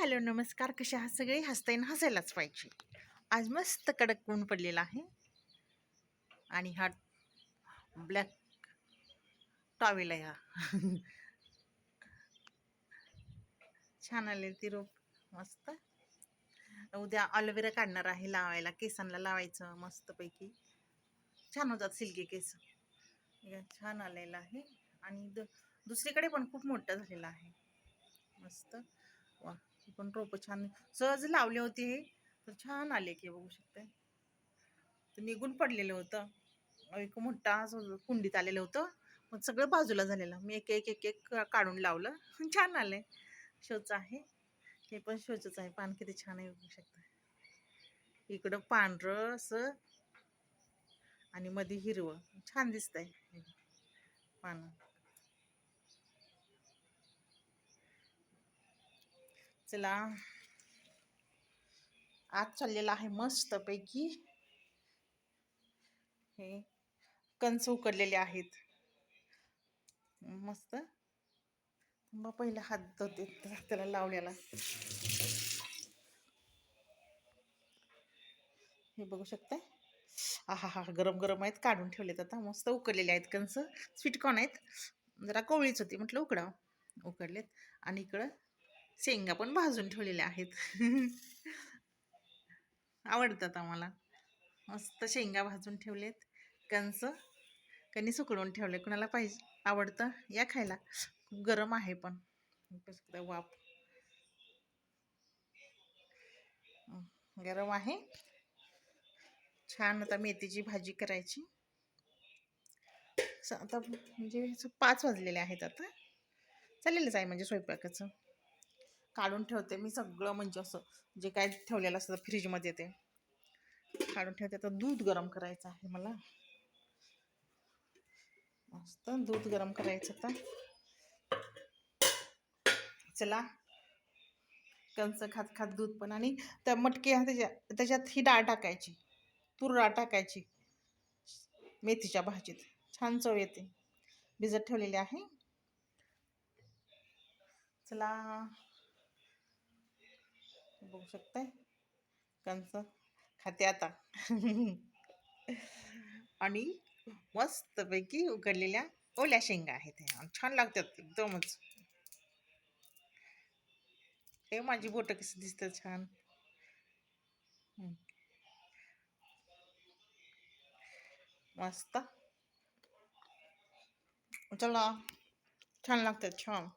Hello नमस्कार. कशा आहात सगळे? हसताय ना हसायलाच पाहिजे. आज मस्त कडक ऊन पडलेला आहे. आणि हा ब्लॅक टॉवेल आहे हा. छान आले ती रोप. मस्त. उद्या ऑलोवेरा काढणार आहे लावायला. केसांना लावायचं मस्तपैकी. छान होतात सिल्की केस. छान आलेलं आहे. आणि द दुसरीकडे पण खूप मोठं झालेलं आहे. मस्त. वा. ही पण रोपं छान सहज लावले होते हे. तर छान आले की बघू शकते तर निघून पडलेलं होतं. एक मोठा असं कुंडीत आलेलं होतं. मग सगळं बाजूला झालेलं. मी एक एक एक एक काढून लावलं. छान आलंय. शोचं आहे. हे पण शोचंच आहे. पान किती छान आहे बघू शकता इकडं पांढरं असं आणि मध्ये हिरवं. छान दिसतंय. हे पानं. चला. आज चाललेला आहे मस्तपैकी. हे कंच उकडलेले आहेत. मस्त. मग पहिला हात धुते त्याला लावलेला. हे बघू शकताय? आहा हा गरम गरम आहेत काढून ठेवलेत आता. मस्त उकडलेले आहेत कंस स्वीटकॉर्न आहेत. जरा कोवळीच होती म्हटलं उकडाव. उकडलेत. आणि इकडं शेंगा पण भाजून ठेवलेल्या आहेत. आवडतात आम्हाला. मस्त शेंगा भाजून ठेवलेत. कंस कणी सुकडून ठेवले. कुणाला पाहिजे आवडतं या खायला. खूप गरम आहे पण. वाप वाफ. गरम आहे. छान आता मेथीची भाजी करायची. स- आता म्हणजे असं पाच वाजलेले आहेत आता. चाललेलंच आहे म्हणजे स्वयंपाकाचं. काढून ठेवते मी सगळं म्हणजे असं जे काय ठेवलेलं असतं फ्रीजमध्ये ते. काढून ठेवते. आता दूध गरम करायचं आहे मला. मस्त दूध गरम करायचं आता. चला. कंच खात खात दूध पण आणि त्या मटकी त्याच्या त्याच्यात ही डाळ टाकायची. तूर डाळ टाकायची. मेथीच्या भाजीत. छान चव येते. भिजत ठेवलेली आहे. चला. बघू शकताय. कंच खाते आता. आणि मस्तपैकी उकडलेल्या ओल्या शेंगा आहेत छान लागतात एकदमच. हे माझी बोट कशी दिसतात छान. मस्त. चला. छान लागतात छान.